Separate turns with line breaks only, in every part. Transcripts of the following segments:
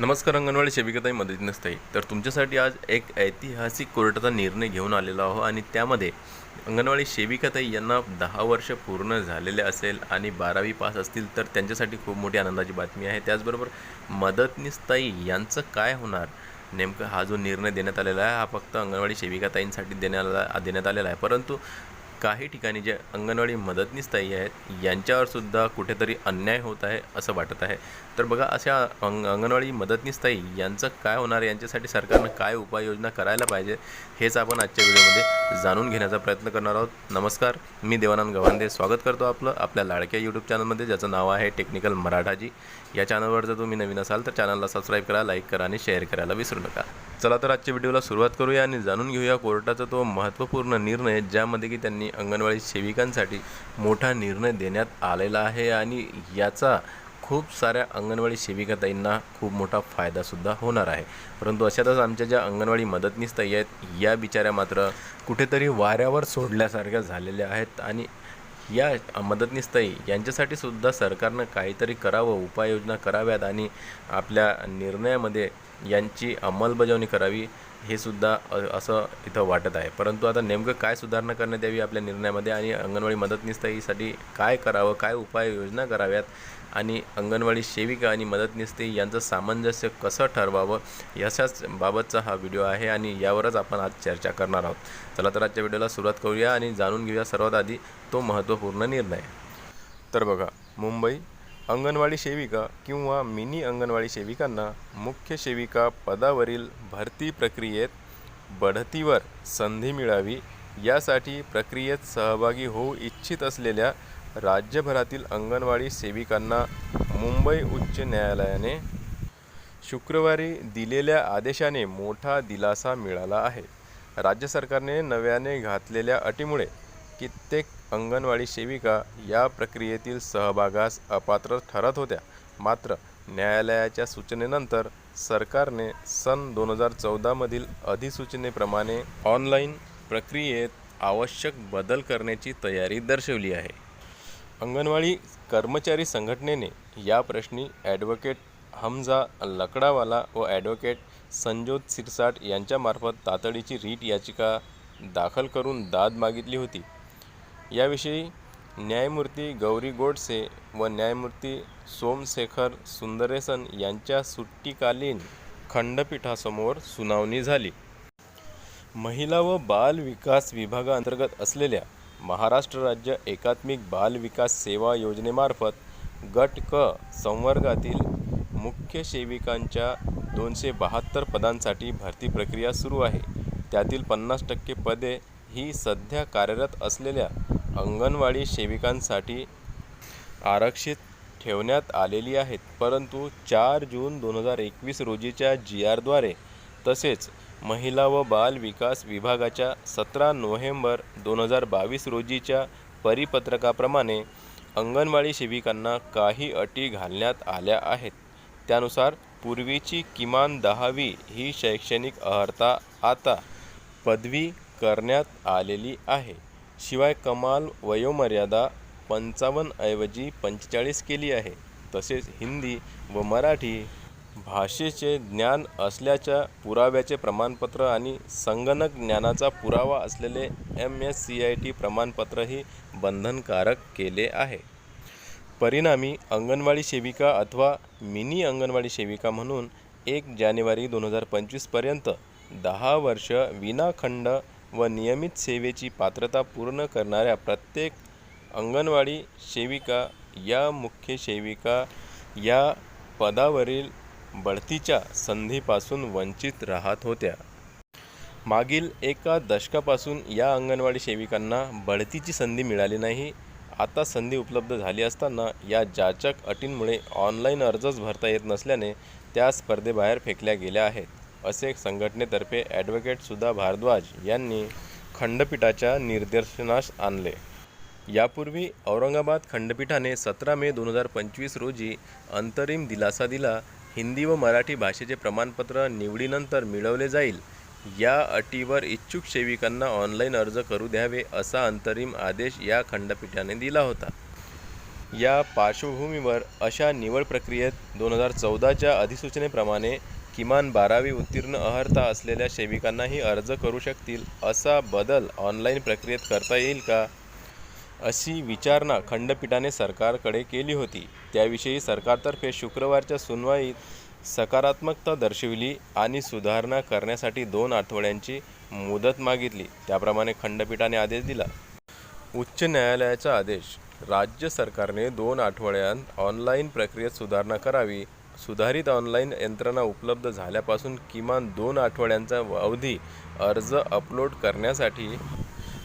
नमस्कार अंगणवाडी सेविकाताई मदत नसते तर तुमच्यासाठी आज एक ऐतिहासिक कोर्टाचा निर्णय घेऊन आलेलो आहो आणि त्यामध्ये अंगणवाडी सेविकाताई यांना दहा वर्ष पूर्ण झालेले असेल आणि बारावी पास असतील तर त्यांच्यासाठी खूप मोठी आनंदाची बातमी आहे. त्याचबरोबर मदतनीसताई यांचं काय होणार? नेमकं हा जो निर्णय देण्यात आलेला आहे हा फक्त अंगणवाडी सेविकाताईंसाठी देण्याला देण्यात आलेला आहे. परंतु काही ठिकाणी जे अंगणवाडी मदतनीस ताई आहेत यांच्यावर सुद्धा कुठेतरी अन्याय होत आहे असं वाटत आहे. तर बघा अशा अंग अंगणवाडी मदतनीस ताई यांचं काय होणार यांच्यासाठी सरकारनं काय उपाययोजना करायला पाहिजे? हेच आपण आजच्या व्हिडिओमध्ये जाणून घेण्याचा प्रयत्न करणार आहोत. नमस्कार मी देवानंद गव्हांदे स्वागत करतो आपलं आपल्या लाडक्या यूट्यूब चॅनलमध्ये ज्याचं नाव आहे टेक्निकल मराठाजी या चॅनलवर जर तुम्ही नवीन असाल तर चॅनलला सबस्क्राईब करा लाईक करा आणि शेअर करायला विसरू नका. चला तर आजच्या व्हिडिओला सुरुवात करूया आणि जाणून घेऊया कोर्टाचा तो महत्त्वपूर्ण निर्णय ज्यामध्ये की त्यांनी अंगणवाडी सेविकांसाठी मोठा निर्णय देण्यात आलेला आहे आणि याचा खूप साऱ्या अंगणवाडी सेविकाताईंना खूप मोठा फायदासुद्धा होणार आहे. परंतु अशातच आमच्या ज्या अंगणवाडी मदतनीस ताई आहेत या बिचाऱ्या मात्र कुठेतरी वाऱ्यावर सोडल्यासारख्या झालेल्या आहेत आणि या मदतनीस ताई यांच्यासाठी सुद्धा सरकारनं काहीतरी करावं उपाययोजना कराव्यात आणि आपल्या निर्णयामध्ये यांची अंमलबजावणी करावी हे सुद्धा असं इथं वाटत आहे. परंतु आता नेमकं काय सुधारणा करण्यात यावी आपल्या निर्णयामध्ये आणि अंगणवाडी मदतनीस ताईसाठी काय करावं काय उपाययोजना कराव्यात आणि अंगणवाडी सेविका आणि मदतनीस यांचं सामंजस्य कसं ठरवावं याच्याच बाबतचा हा व्हिडिओ आहे आणि यावरच आपण आज चर्चा करणार आहोत. चला तर आजच्या व्हिडिओला सुरुवात करूया आणि जाणून घेऊया सर्वात आधी तो महत्त्वपूर्ण निर्णय. तर बघा मुंबई अंगणवाडी सेविका किंवा मिनी अंगणवाडी सेविकांना मुख्य सेविका पदावरील भरती प्रक्रियेत बढतीवर संधी मिळावी यासाठी प्रक्रियेत सहभागी होऊ इच्छित असलेल्या राज्यभरातील अंगणवाडी सेविकांना मुंबई उच्च न्यायालयाने शुक्रवारी दिलेल्या आदेशाने मोठा दिलासा मिळाला आहे. राज्य सरकारने नव्याने घातलेल्या अटीमुळे कित्येक अंगणवाडी सेविका या प्रक्रियेतील सहभागास अपात्र ठरत होत्या. मात्र न्यायालयाच्या सूचनेनंतर सरकारने सन दोन हजार चौदामधील अधिसूचनेप्रमाणे ऑनलाईन प्रक्रियेत आवश्यक बदल करण्याची तयारी दर्शवली आहे. अंगणवाडी कर्मचारी संघटनेने या प्रश्नी ॲडव्होकेट हमजा लकडावाला व ॲडव्होकेट संजोत सिरसाट यांच्यामार्फत तातडीची रीट याचिका दाखल करून दाद मागितली होती. याविषयी न्यायमूर्ती गौरी गोडसे व न्यायमूर्ती सोमशेखर सुंदरेसन यांच्या सुट्टीकालीन खंडपीठासमोर सुनावणी झाली. महिला व बाल विकास विभागाअंतर्गत असलेल्या महाराष्ट्र राज्य एकात्मिक बाल विकास सेवा योजनेमार्फत गट क संवर्गातील मुख्य सेविकांच्या दोनशे बहात्तर पदांसाठी भरती प्रक्रिया सुरू आहे. त्यातील पन्नास टक्के पदे ही सध्या कार्यरत असलेल्या अंगणवाडी सेविकांसाठी आरक्षित ठेवण्यात आलेली आहेत. परंतु चार जून दोन हजार एकवीस रोजीच्या जी आरद्वारे तसेच महिला व बाल विकास विभागाच्या सतरा नोव्हेंबर दोन हजार बावीस रोजीच्या परिपत्रकाप्रमाणे अंगणवाडी सेविकांना काही अटी घालण्यात आल्या आहेत. त्यानुसार पूर्वीची किमान दहावी ही शैक्षणिक अर्हता आता पदवी करण्यात आलेली आहे. शिवाय कमाल वयोमर्यादा पंचावन्नऐवजी पंचेचाळीस केली आहे. तसेच हिंदी व मराठी भाषेचे ज्ञान असल्याच्या पुराव्याचे प्रमाणपत्र आणि संगणक ज्ञानाचा पुरावा असलेले M S C I T प्रमाणपत्रही बंधनकारक केले आहे. परिणामी अंगणवाडी सेविका अथवा मिनी अंगणवाडी सेविका म्हणून एक जानेवारी दोन हजार पंचवीसपर्यंत दहा वर्ष विनाखंड व नियमित सेवेची पात्रता पूर्ण करणाऱ्या प्रत्येक अंगणवाडी सेविका या मुख्य सेविका या पदावरील बढतीच्या संधीपासून वंचित राहत होत्या. मागील एका दशकापासून या अंगणवाडी सेविकांना बढतीची संधी मिळाली नाही. आता संधी उपलब्ध झाली असताना या जाचक अटींमुळे ऑनलाईन अर्जच भरता येत नसल्याने त्या स्पर्धेबाहेर फेकल्या गेल्या आहेत. असे संघटनेतर्फे ॲडव्होकेट सुधा भारद्वाज यांनी खंडपीठाच्या निदर्शनास आणले. यापूर्वी औरंगाबाद खंडपीठाने सतरा मे दोन हजार पंचवीस रोजी अंतरिम दिलासा दिला हिंदी व मराठी भाषेचे प्रमाणपत्र निवडीनंतर मिळवले जाईल या अटीवर इच्छुक सेविकांना ऑनलाईन अर्ज करू द्यावे असा अंतरिम आदेश या खंडपीठाने दिला होता. या पार्श्वभूमीवर अशा निवड प्रक्रियेत दोन हजार चौदाच्या अधिसूचनेप्रमाणे किमान बारावी उत्तीर्ण अर्हता असलेल्या सेविकांनाही अर्ज करू शकतील असा बदल ऑनलाईन प्रक्रियेत करता येईल का? अशी विचारणा खंडपीठाने सरकारकडे केली होती. त्याविषयी सरकारतर्फे शुक्रवारच्या सुनवाईत सकारात्मकता दर्शविली आणि सुधारणा करण्यासाठी दोन आठवड्यांची मुदत मागितली. त्याप्रमाणे खंडपीठाने आदेश दिला. उच्च न्यायालयाचा आदेश. राज्य सरकारने दोन आठवड्यांत ऑनलाईन प्रक्रियेत सुधारणा करावी सुधारित ऑनलाईन यंत्रणा उपलब्ध झाल्यापासून किमान दोन आठवड्यांचा अवधी अर्ज अपलोड करण्यासाठी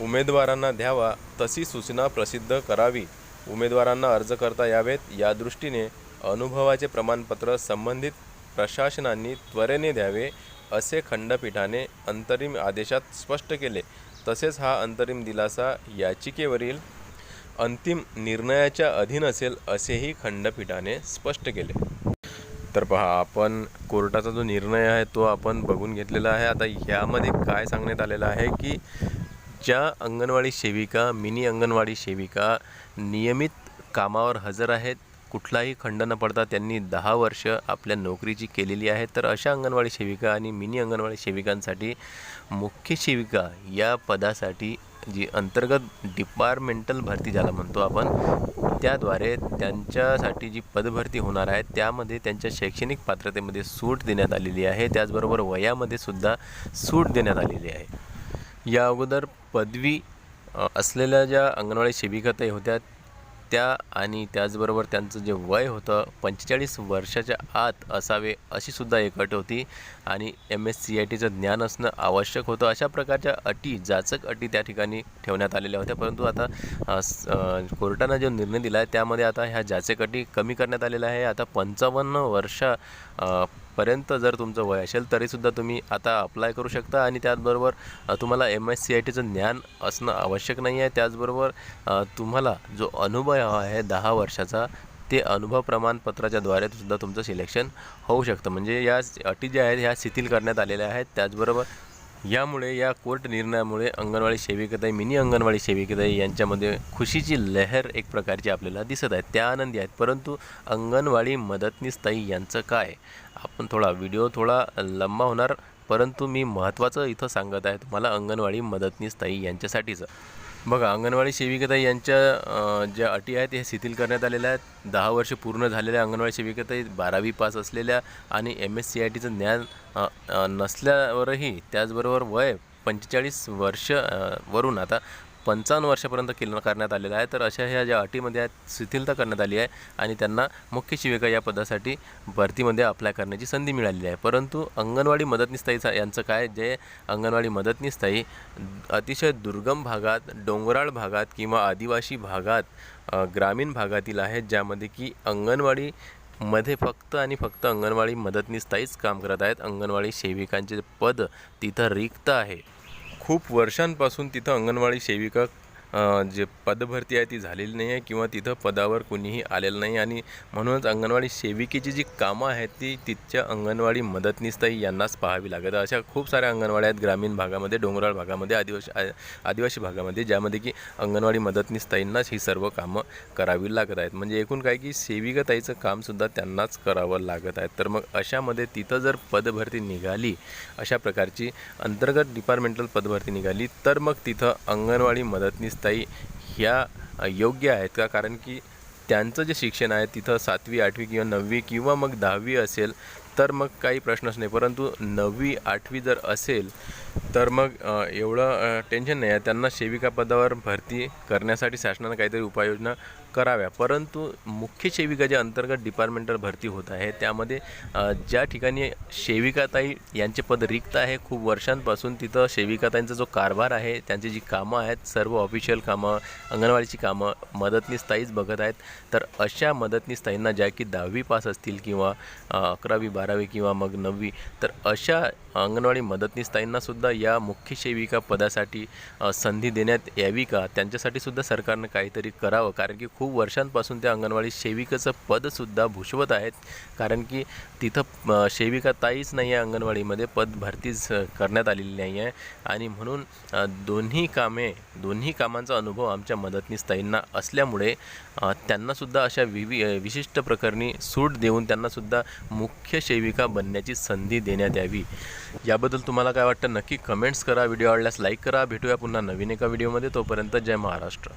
उमेदवारांना द्यावा तशी सूचना प्रसिद्ध करावी. उमेदवारांना अर्ज करता यावेत. या दृष्टीने अनुभवाचे प्रमाणपत्र संबंधित प्रशासनांनी त्वरेने द्यावे असे खंडपीठाने अंतरिम आदेशात स्पष्ट केले. तसेच हा अंतरिम दिलासा याचिकेवरील अंतिम निर्णयाच्या अधीन असेल असेही खंडपीठाने स्पष्ट केले. तर पहा आपण कोर्टाचा जो निर्णय आहे तो आपण बघून घेतलेला आहे. आता ह्यामध्ये काय सांगण्यात आलेलं आहे की ज्या अंगणवाडी सेविका मिनी अंगणवाडी सेविका नियमित कामावर हजर आहेत कुठलाही खंड न पडता त्यांनी दहा वर्ष आपल्या नोकरीची केलेली आहे तर अशा अंगणवाडी सेविका आणि मिनी अंगणवाडी सेविकांसाठी मुख्य सेविका या पदासाठी जी अंतर्गत डिपार्टमेंटल भरती ज्याला म्हणतो आपण त्याद्वारे त्यांच्यासाठी जी पदभरती होणार आहे त्यामध्ये त्यांच्या शैक्षणिक पात्रतेमध्ये सूट देण्यात आलेली आहे. त्याचबरोबर वयामध्ये सुद्धा सूट देण्यात आलेली आहे. या अगोदर पदवी असलेल्या ज्या अंगणवाडी शिबिकाताई होत्या त्या आणि त्याचबरोबर त्यांचं जे वय होतं पंचेचाळीस वर्षाच्या आत असावे अशी सुद्धा एक अट होती. आणि एम एस सी आय टीचं ज्ञान असणं आवश्यक होतं. अशा प्रकारच्या अटी जाचक अटी त्या ठिकाणी ठेवण्यात आलेल्या होत्या. परंतु आता कोर्टानं जो निर्णय दिला आहे त्यामध्ये आता ह्या जाचक अटी कमी करण्यात आलेल्या आहे. आता पंचावन्न वर्षा पर्यंत जर तुमचं वय असेल तरीसुद्धा तुम्ही आता अप्लाय करू शकता आणि त्याचबरोबर तुम्हाला एम एस सी आय टीचं ज्ञान असणं आवश्यक नाही आहे त्याचबरोबर तुम्हाला जो अनुभव आहे दहा वर्षाचा ते अनुभव प्रमाणपत्राच्या द्वारे सुद्धा तुमचं सिलेक्शन होऊ शकतं. म्हणजे या अटी ज्या आहेत ह्या शिथिल करण्यात आलेल्या आहेत. त्याचबरोबर यामुळे या कोर्ट निर्णयामुळे अंगणवाडी सेविकाताई मिनी अंगणवाडी सेविकाताई यांच्यामध्ये खुशीची लहर एक प्रकारची आपल्याला दिसत आहे. त्या आनंदी आहेत. परंतु अंगणवाडी मदतनीस यांचं काय? आपण थोडा व्हिडिओ थोडा लंबा होणार परंतु मी महत्त्वाचं इथं सांगत आहे तुम्हाला अंगणवाडी मदतनीस ताई यांच्यासाठीचं. बघा अंगणवाडी सेविकाताई यांच्या ज्या अटी आहेत हे शिथिल करण्यात आलेल्या आहेत. दहा वर्ष पूर्ण झालेल्या अंगणवाडी सेविकाताई बारावी पास असलेल्या आणि एम एस सी आय टीचं ज्ञान नसल्यावरही त्याचबरोबर वय पंचेचाळीस वर्ष वरून आता पंचावन्न वर्षापर्यंत केलं करण्यात आलेलं आहे. तर अशा ह्या ज्या अटीमध्ये आहेत शिथिलता करण्यात आली आहे आणि त्यांना मुख्य शिविका या पदासाठी भरतीमध्ये अप्लाय करण्याची संधी मिळालेली आहे. परंतु अंगणवाडी मदतनीसताईचा यांचं काय? जे अंगणवाडी मदतनीसताई अतिशय दुर्गम भागात डोंगराळ भागात किंवा आदिवासी भागात ग्रामीण भागातील आहेत ज्यामध्ये की अंगणवाडी मध्ये फक्त आणि फक्त अंगणवाडी मदतनीसताईच काम करत आहेत. अंगणवाडी सेविकांचे पद तिथं रिक्त आहे. खूप वर्षांपासून तिथं अंगणवाडी सेविका जे पदभरती आहे ती झालेली नाही आहे किंवा तिथं पदावर कुणीही आलेलं नाही आणि म्हणूनच अंगणवाडी सेविकेची जी कामं आहेत ती तिथच्या अंगणवाडी मदतनीसताई यांनाच पाहावी लागत अशा खूप साऱ्या अंगणवाड्या आहेत ग्रामीण भागामध्ये डोंगराळ भागामध्ये आदिवासी आदिवासी भागामध्ये ज्यामध्ये की अंगणवाडी मदतनीसताईंनाच ही सर्व कामं करावी लागत आहेत. म्हणजे एकूण काय की सेविकाताईचं कामसुद्धा त्यांनाच करावं लागत आहे. तर मग अशामध्ये तिथं जर पदभरती निघाली अशा प्रकारची अंतर्गत डिपार्टमेंटल पदभरती निघाली तर मग तिथं अंगणवाडी ताई ह्या योग्य आहेत का? कारण की त्यांचं जे शिक्षण आहे तिथं सातवी आठवी किंवा नववी किंवा मग दहावी असेल तर मग काही प्रश्नच नाही. परंतु नववी आठवी जर असेल तर मग एवढं टेन्शन नाही आहे. त्यांना सेविका पदावर भरती करण्यासाठी शासनानं काहीतरी उपाययोजना कराव्या. परंतु मुख्य सेविका अंतर्गत डिपार्टमेंटल भरती होत आहे त्यामध्ये ज्या ठिकाणी सेविकाताई यांचे पद रिक्त आहे खूप वर्षांपासून तिथं सेविकाताईंचा जो कारभार आहे त्यांची जी कामं आहेत सर्व ऑफिशियल कामं अंगणवाडीची कामं मदतनीस ताईच बघत आहेत. तर अशा मदतनीस ताईंना ज्या की दहावी पास असतील किंवा अकरावी बारावी किंवा मग नववी तर अशा अंगणवाडी मदतनीस ताईंनासुद्धा या मुख्य सेविका पदासाठी संधी देण्यात यावी का? त्यांच्यासाठी सुद्धा सरकारनं काहीतरी करावं कारण की खूप वर्षांपासून त्या अंगणवाडी सेविकेचं पदसुद्धा भूषवत आहेत. कारण की तिथं सेविका ताईच नाही आहे अंगणवाडीमध्ये पद भरतीच करण्यात आलेली नाही आहे. आणि म्हणून दोन्ही कामे दोन्ही कामांचा अनुभव आमच्या मदतनीस ताईंना असल्यामुळे त्यांनासुद्धा अशा विवि विशिष्ट प्रकरणी सूट देऊन त्यांनासुद्धा मुख्य सेविका बनण्याची संधी देण्यात यावी. याबद्दल तुम्हाला काय वाटतं? नक्की कमेंट्स करा व्हिडिओ आवडल्यास लाईक करा. भेटूया पुन्हा नवीन एका व्हिडिओमध्ये. तोपर्यंत जय महाराष्ट्र.